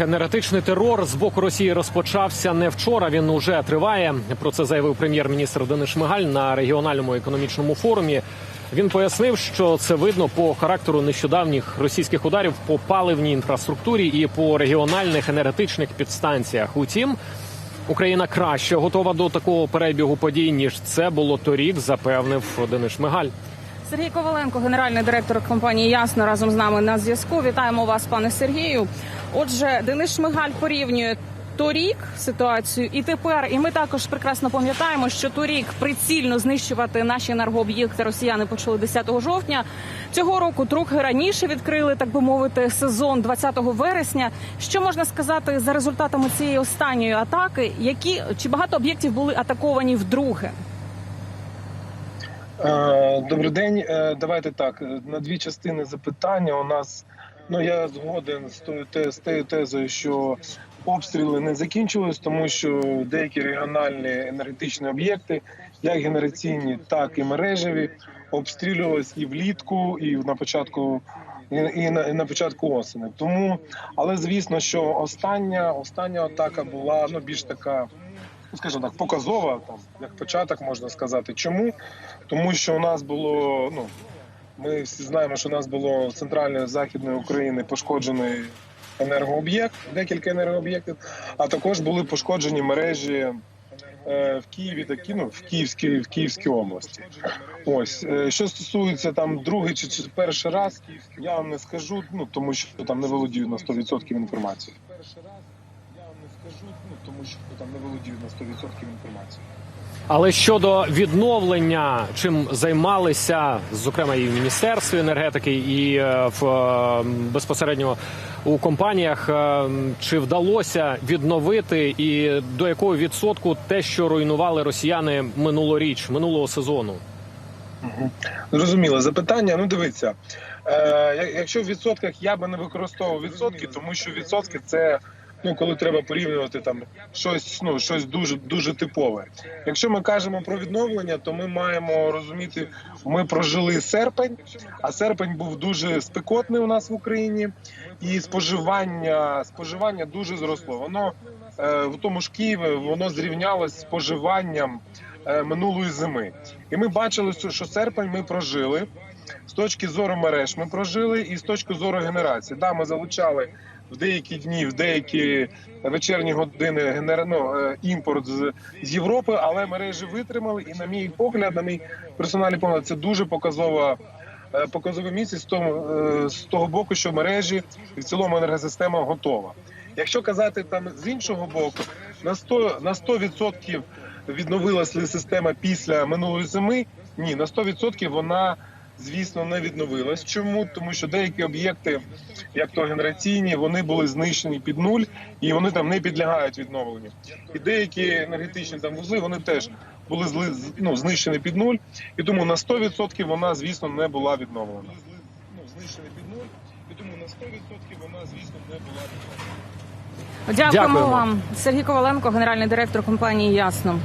Енергетичний терор з боку Росії розпочався не вчора. Він уже триває. Про це заявив прем'єр-міністр Денис Шмигаль на регіональному економічному форумі. Він пояснив, що це видно по характеру нещодавніх російських ударів по паливній інфраструктурі і по регіональних енергетичних підстанціях. Утім, Україна краще готова до такого перебігу подій ніж це було торік, запевнив Денис Шмигаль. Сергій Коваленко, генеральний директор компанії Ясно, разом з нами на зв'язку. Вітаємо вас, пане Сергію. Отже, Денис Шмигаль порівнює торік ситуацію і тепер. І ми також прекрасно пам'ятаємо, що торік прицільно знищувати наші енергооб'єкти росіяни почали 10 жовтня. Цього року трохи раніше відкрили, так би мовити, сезон 20 вересня. Що можна сказати за результатами цієї останньої атаки? Які чи багато об'єктів були атаковані вдруге? Е, Добрий день. Е, Давайте так. На дві частини запитання у нас. Ну я згоден з тою з тією тезою, що обстріли не закінчились, тому що деякі регіональні енергетичні об'єкти, як генераційні, так і мережеві, обстрілювались і влітку, і на початку. І на, і на початку осені. Тому, але звісно, що остання остання атака була ну більш така, скажімо так, показова, там як початок можна сказати. Чому? Тому що у нас було ну ми всі знаємо, що у нас було з центральної західної України пошкоджений енергооб'єкт, декілька енергооб'єктів, а також були пошкоджені мережі. е, В Києві такі ну в Київській в Київській області. Ось е, що стосується там другий чи, чи перший раз, я вам не скажу. Ну тому що там не володію на 100% інформацією. Перший раз я вам не скажу. Ну тому що там не володію на 100% інформацією. Але щодо відновлення, чим займалися, зокрема, і в міністерстві енергетики, і е, в е, безпосередньо у компаніях, е, чи вдалося відновити і до якого відсотку те, що руйнували росіяни минулоріч, минулого сезону? Зрозуміло запитання. Ну дивіться, е, якщо в відсотках я би не використовував відсотки, тому що відсотки це ну коли треба порівнювати там щось, ну щось дуже дуже типове. Якщо ми кажемо про відновлення, то ми маємо розуміти, ми прожили серпень, а серпень був дуже спекотний у нас в Україні, і споживання споживання дуже зросло. Воно е, в тому ж Києві воно зрівнялось з споживанням е, минулої зими. І ми бачили, що- що серпень ми прожили. З точки зору мереж ми прожили, і з точки зору генерації. Да, ми залучали в деякі дні, в деякі вечірні години генер... ну, е, імпорт з, з Європи, але мережі витримали. І на мій погляд, на мій персональний погляд, це дуже показова. е, Показовий місяць з того, е, з того боку, що мережі і в цілому енергосистема готова. Якщо казати там з іншого боку, на 100, на 100% відновилася ли система після минулої зими? Ні, на 100% вона, звісно, не відновилась. Чому? Тому що деякі об'єкти, як то генераційні, вони були знищені під нуль і вони там не підлягають відновленню. І деякі енергетичні там вузли вони теж були зли, ну, знищені під нуль, і тому на 100% вона, звісно, не була відновлена. Ну, знищені під нуль, і тому на 100% вона, звісно, не була відновлена. Дякуємо Дякуємо. вам, Сергій Коваленко, генеральний директор компанії Ясно.